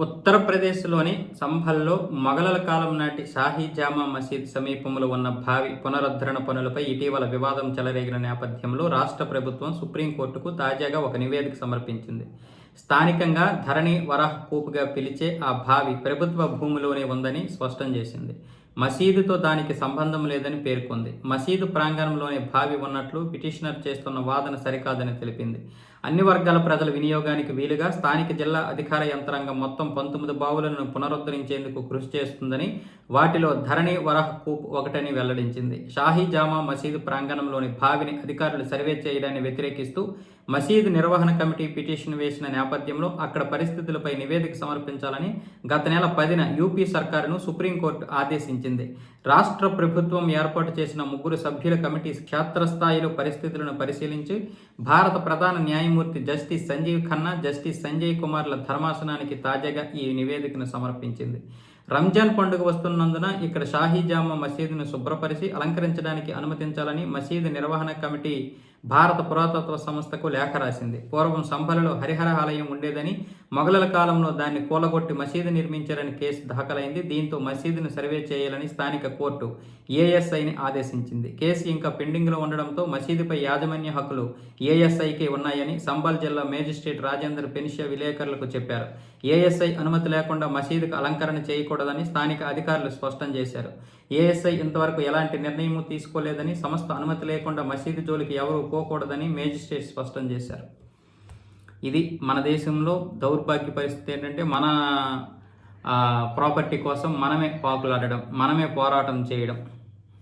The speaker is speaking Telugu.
ఉత్తరప్రదేశ్లోని సంభల్లో మొఘలల కాలం నాటి షాహీ జామా మసీద్ సమీపంలో ఉన్న భావి పునరుద్ధరణ పనులపై ఇటీవల వివాదం చెలరేగిన నేపథ్యంలో రాష్ట్ర ప్రభుత్వం సుప్రీంకోర్టుకు తాజాగా ఒక నివేదిక సమర్పించింది. స్థానికంగా ధరణి వరహ్ కూపుగా పిలిచే ఆ భావి ప్రభుత్వ భూమిలోనే ఉందని స్పష్టం చేసింది. మసీదుతో దానికి సంబంధం లేదని పేర్కొంది. మసీదు ప్రాంగణంలోనే భావి ఉన్నట్లు పిటిషనర్ చేస్తున్న వాదన సరికాదని తెలిపింది. అన్ని వర్గాల ప్రజల వినియోగానికి వీలుగా స్థానిక జిల్లా అధికార యంత్రాంగం మొత్తం పంతొమ్మిది బావులను పునరుద్ధరించేందుకు కృషి చేస్తుందని వాటిలో ధరణి వరహ్ కూప్ ఒకటని వెల్లడించింది. షాహీ జామా మసీదు ప్రాంగణంలోని బావిని అధికారులు సర్వే చేయడాన్ని వ్యతిరేకిస్తూ మసీదు నిర్వహణ కమిటీ పిటిషన్ వేసిన నేపథ్యంలో అక్కడ పరిస్థితులపై నివేదిక సమర్పించాలని గత నెల పదిన యూపీ సర్కారును సుప్రీంకోర్టు ఆదేశించింది. రాష్ట్ర ప్రభుత్వం ఏర్పాటు చేసిన ముగ్గురు సభ్యుల కమిటీ క్షేత్రస్థాయిలో పరిస్థితులను పరిశీలించి భారత ప్రధాన న్యాయమూర్తి జస్టిస్ సంజీవ్ ఖన్నా జస్టిస్ సంజయ్ కుమార్ల ధర్మాసనానికి తాజాగా ఈ నివేదికను సమర్పించింది. రంజాన్ పండుగ వస్తున్నందున ఇక్కడ షాహీజామా మసీదును శుభ్రపరిచి అలంకరించడానికి అనుమతించాలని మసీదు నిర్వహణ కమిటీ భారత పురాతత్వ సంస్థకు లేఖ రాసింది. పూర్వం సంభలలో హరిహర ఆలయం ఉండేదని మొఘలల కాలంలో దాన్ని కూలగొట్టి మసీదు నిర్మించారని కేసు దాఖలైంది. దీంతో మసీదును సర్వే చేయాలని స్థానిక కోర్టు ఏఎస్ఐని ఆదేశించింది. కేసు ఇంకా పెండింగ్లో ఉండడంతో మసీదుపై యాజమాన్య హక్కులు ఏఎస్ఐకి ఉన్నాయని సంబల్ జిల్లా మేజిస్ట్రేట్ రాజేందర్ పెనిషియా విలేకరులకు చెప్పారు. ఏఎస్ఐ అనుమతి లేకుండా మసీదుకు అలంకరణ చేయకూడదని స్థానిక అధికారులు స్పష్టం చేశారు. ఏఎస్ఐ ఇంతవరకు ఎలాంటి నిర్ణయం తీసుకోలేదని సంస్థ అనుమతి లేకుండా మసీదు జోలికి ఎవరూ పోకూడదని మేజిస్ట్రేట్ స్పష్టం చేశారు. ఇది మన దేశంలో దౌర్భాగ్య పరిస్థితి ఏంటంటే మన ప్రాపర్టీ కోసం మనమే పాకులాడడం మనమే పోరాటం చేయడం.